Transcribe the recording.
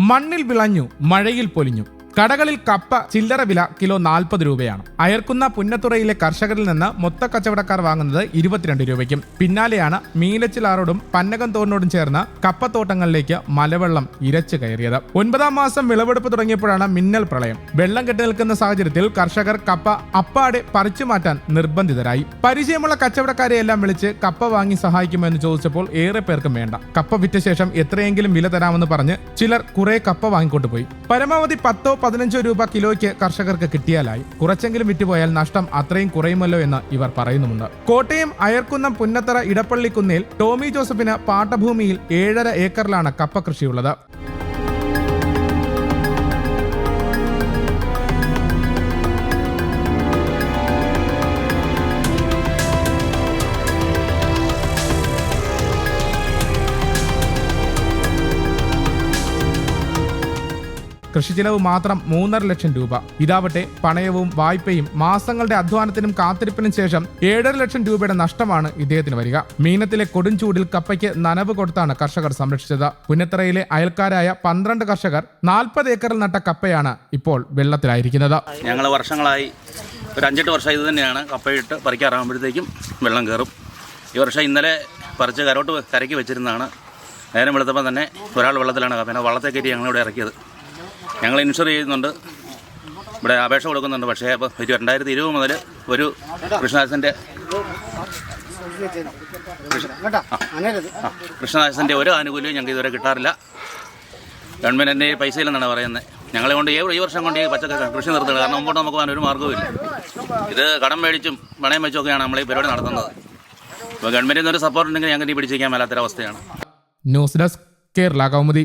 മണ്ണിൽ വിളഞ്ഞു മഴയിൽ പൊലിഞ്ഞു. കടകളിൽ കപ്പ ചില്ലറ വില കിലോ നാൽപ്പത് രൂപയാണ്. അയർക്കുന്ന പുന്നത്തുറയിലെ കർഷകരിൽ നിന്ന് മൊത്ത കച്ചവടക്കാർ വാങ്ങുന്നത് ഇരുപത്തിരണ്ട് രൂപയ്ക്കും. പിന്നാലെയാണ് മീലച്ചിലാറോടും പന്നകം തോറിനോടും ചേർന്ന് കപ്പത്തോട്ടങ്ങളിലേക്ക് മലവെള്ളം ഇരച്ചു കയറിയത്. ഒൻപതാം മാസം വിളവെടുപ്പ് തുടങ്ങിയപ്പോഴാണ് മിന്നൽ പ്രളയം. വെള്ളം കെട്ടി നിൽക്കുന്ന സാഹചര്യത്തിൽ കർഷകർ കപ്പ അപ്പാടെ പറിച്ചു മാറ്റാൻ നിർബന്ധിതരായി. പരിചയമുള്ള കച്ചവടക്കാരെയെല്ലാം വിളിച്ച് കപ്പ വാങ്ങി സഹായിക്കുമോ എന്ന് ചോദിച്ചപ്പോൾ ഏറെ പേർക്കും വേണ്ട. കപ്പ വിറ്റ ശേഷം എത്രയെങ്കിലും വില തരാമെന്ന് പറഞ്ഞ് ചിലർ കുറെ കപ്പ വാങ്ങിക്കൊണ്ടുപോയി പരമാവധി പത്തോ പതിനഞ്ചോ രൂപ കിലോയ്ക്ക് കർഷകർക്ക് കിട്ടിയാലായി. കുറച്ചെങ്കിലും വിറ്റുപോയാൽ നഷ്ടം അത്രയും കുറയുമല്ലോ എന്ന് ഇവർ പറയുന്നുമുണ്ട്. കോട്ടയം അയർക്കുന്നം പുന്നത്തറ ഇടപ്പള്ളിക്കുന്നിൽ ടോമി ജോസഫിന് പാട്ടഭൂമിയിൽ ഏഴര ഏക്കറിലാണ് കപ്പ കൃഷിയുള്ളത്. കൃഷി ചെലവ് മാത്രം മൂന്നര ലക്ഷം രൂപ. ഇതാവട്ടെ പണയവും വായ്പയും മാസങ്ങളുടെ അധ്വാനത്തിനും കാത്തിരിപ്പിനും ശേഷം ഏഴര ലക്ഷം രൂപയുടെ നഷ്ടമാണ് ഇദ്ദേഹത്തിന് വരിക. മീനത്തിലെ കൊടുംചൂടിൽ കപ്പയ്ക്ക് നനവ് കൊടുത്താണ് കർഷകർ സംരക്ഷിച്ചത്. പുന്നത്തറയിലെ അയൽക്കാരായ പന്ത്രണ്ട് കർഷകർ നാൽപ്പത് ഏക്കറിൽ നട്ട കപ്പയാണ് ഇപ്പോൾ വെള്ളത്തിലായിരിക്കുന്നത്. ഞങ്ങൾ വർഷങ്ങളായി ഒരു അഞ്ചെട്ട് വർഷം ഇത് തന്നെയാണ്. കപ്പയിട്ട് പറിക്കാറാകുമ്പോഴത്തേക്കും വെള്ളം കയറും. ഈ വർഷം ഇന്നലെ പറിച്ച് കരോട്ട് കരയ്ക്ക് വെച്ചിരുന്നതാണ്. നേരം വെളുത്തപ്പോൾ തന്നെ ഒരാൾ വെള്ളത്തിലാണ് കപ്പ. വള്ളത്തെ കയറ്റി ഞങ്ങളിവിടെ ഇറക്കിയത്. ഞങ്ങൾ ഇൻഷുർ ചെയ്യുന്നുണ്ട്. ഇവിടെ അപേക്ഷ കൊടുക്കുന്നുണ്ട്. പക്ഷേ അപ്പോൾ ഒരു രണ്ടായിരത്തി ഇരുപത് മുതൽ ഒരു കൃഷ്ണദാസിന്റെ കൃഷ്ണദാസിന്റെ ഒരു ആനുകൂല്യവും ഞങ്ങൾക്ക് ഇതുവരെ കിട്ടാറില്ല. ഗവൺമെന്റിന്റെ പൈസ ഇല്ലെന്നാണ് പറയുന്നത്. ഞങ്ങളെ കൊണ്ട് ഈ ഈ വർഷം കൊണ്ട് ഈ പച്ചക്കറി കൃഷി നിർത്തുന്നത് കാരണം മുമ്പോട്ട് നമുക്ക് പോകാൻ ഒരു മാർഗവുമില്ല. ഇത് കടം മേടിച്ചും പണയം വെച്ചൊക്കെയാണ് നമ്മൾ ഈ പരിപാടി നടത്തുന്നത്. ഇപ്പോൾ ഗവൺമെന്റിൽ നിന്ന് ഒരു സപ്പോർട്ട് ഉണ്ടെങ്കിൽ ഞങ്ങൾക്ക് ഈ പിടിച്ചിരിക്കാൻ മേലാത്തൊരവസ്ഥയാണ്. News desk Kerala Kaumudi.